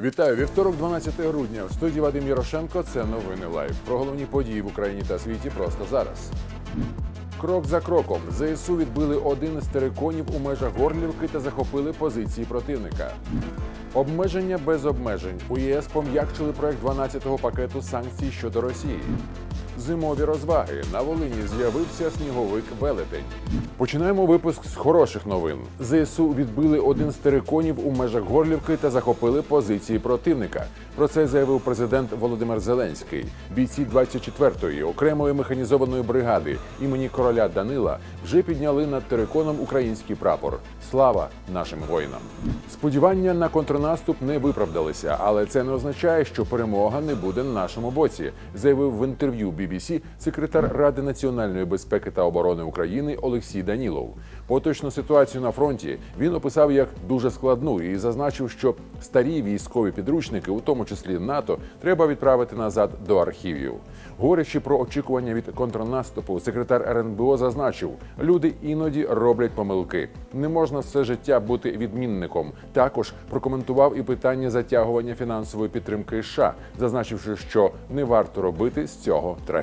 Вітаю вівторок, 12 грудня. В студії Вадим Ярошенко. Це новини лайв. Про головні події в Україні та світі просто зараз. Крок за кроком ЗСУ відбили один з териконів у межах Горлівки та захопили позиції противника. Обмеження без обмежень. У ЄС пом'якшили проект 12-го пакету санкцій щодо Росії. Зимові розваги на Волині з'явився сніговик Велетень. Починаємо випуск з хороших новин. ЗСУ відбили один з териконів у межах Горлівки та захопили позиції противника. Про це заявив президент Володимир Зеленський. Бійці 24-ї окремої механізованої бригади імені короля Данила вже підняли над териконом український прапор. Слава нашим воїнам! Сподівання на контрнаступ не виправдалися, але це не означає, що перемога не буде на нашому боці, заявив в інтерв'ю BBC секретар Ради національної безпеки та оборони України Олексій Данілов. Поточну ситуацію на фронті він описав як дуже складну і зазначив, що старі військові підручники, у тому числі НАТО, треба відправити назад до архівів. Говорячи про очікування від контрнаступу, секретар РНБО зазначив, люди іноді роблять помилки. Не можна все життя бути відмінником. Також прокоментував і питання затягування фінансової підтримки США, зазначивши, що не варто робити з цього трагедії.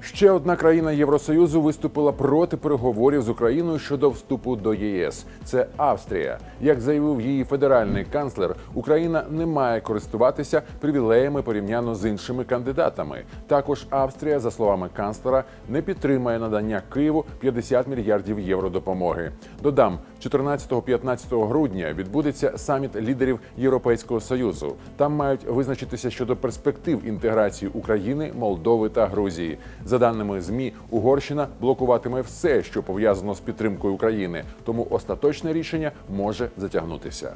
Ще одна країна Євросоюзу виступила проти переговорів з Україною щодо вступу до ЄС. Це Австрія. Як заявив її федеральний канцлер, Україна не має користуватися привілеями порівняно з іншими кандидатами. Також Австрія, за словами канцлера, не підтримає надання Києву 50 мільярдів євро допомоги. Додам, 14-15 грудня відбудеться саміт лідерів Європейського союзу. Там мають визначитися щодо перспектив інтеграції України, Молдови та Грузії. За даними змі, Угорщина блокуватиме все, що пов'язано з підтримкою України, тому остаточне рішення може затягнутися.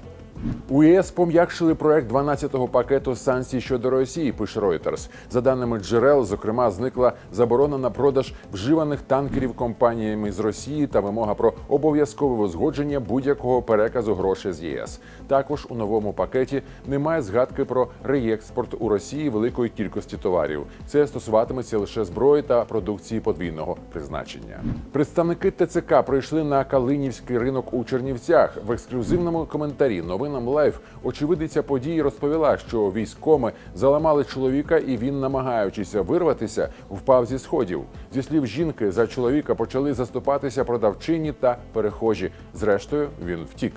У ЄС пом'якшили проект 12-го пакету санкцій щодо Росії. Пише Reuters. За даними джерел, зокрема, зникла заборона на продаж вживаних танкерів компаніями з Росії та вимога про обов'язкове узгодження будь-якого переказу грошей з ЄС. Також у новому пакеті немає згадки про реекспорт у Росії великої кількості товарів. Це стосуватиметься лише зброї та продукції подвійного призначення. Представники ТЦК прийшли на Калинівський ринок у Чернівцях в ексклюзивному коментарі. Новинам Лайф очевидиця події розповіла, що військоми заламали чоловіка, і він, намагаючись вирватися, впав зі сходів. Зі слів жінки, за чоловіка почали заступатися продавчині та перехожі. Зрештою, він втік.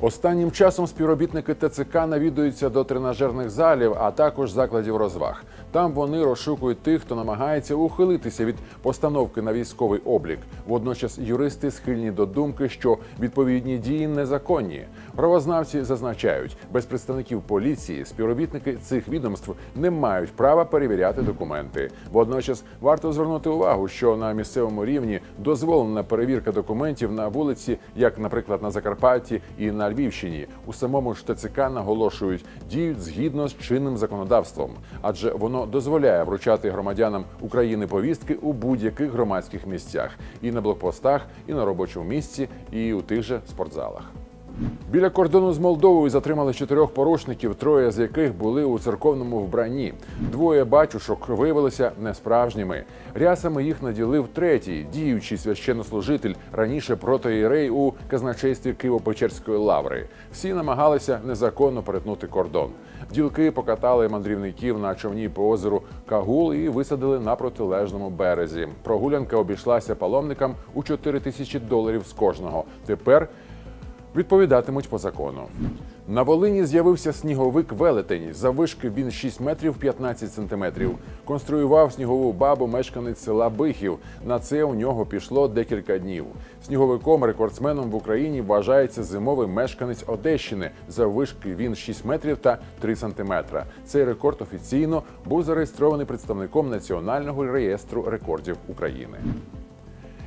Останнім часом співробітники ТЦК навідуються до тренажерних залів, а також закладів розваг. Там вони розшукують тих, хто намагається ухилитися від постановки на військовий облік. Водночас юристи схильні до думки, що відповідні дії незаконні. Правознавці зазначають, без представників поліції співробітники цих відомств не мають права перевіряти документи. Водночас варто звернути увагу, що на місцевому рівні дозволена перевірка документів на вулиці, як, наприклад, на Закарпатті і на Львівщині. У самому ж ТЦК наголошують, діють згідно з чинним законодавством, адже воно дозволяє вручати громадянам України повістки у будь-яких громадських місцях і на блокпостах, і на робочому місці, і у тих же спортзалах. Біля кордону з Молдовою затримали чотирьох порушників, троє з яких були у церковному вбранні. Двоє батюшок виявилися несправжніми. Рясами їх наділив третій, діючий священнослужитель, раніше протоїрей у казначействі Києво-Печерської лаври. Всі намагалися незаконно перетнути кордон. Ділки покатали мандрівників на човні по озеру Кагул і висадили на протилежному березі. Прогулянка обійшлася паломникам у 4 тисячі доларів з кожного. Тепер відповідатимуть по закону. На Волині з'явився сніговик велетень. Заввишки він 6 метрів 15 сантиметрів. Конструював снігову бабу мешканець села Бихів. На це у нього пішло декілька днів. Сніговиком рекордсменом в Україні вважається зимовий мешканець Одещини. Заввишки він 6 метрів та 3 сантиметра. Цей рекорд офіційно був зареєстрований представником Національного реєстру рекордів України.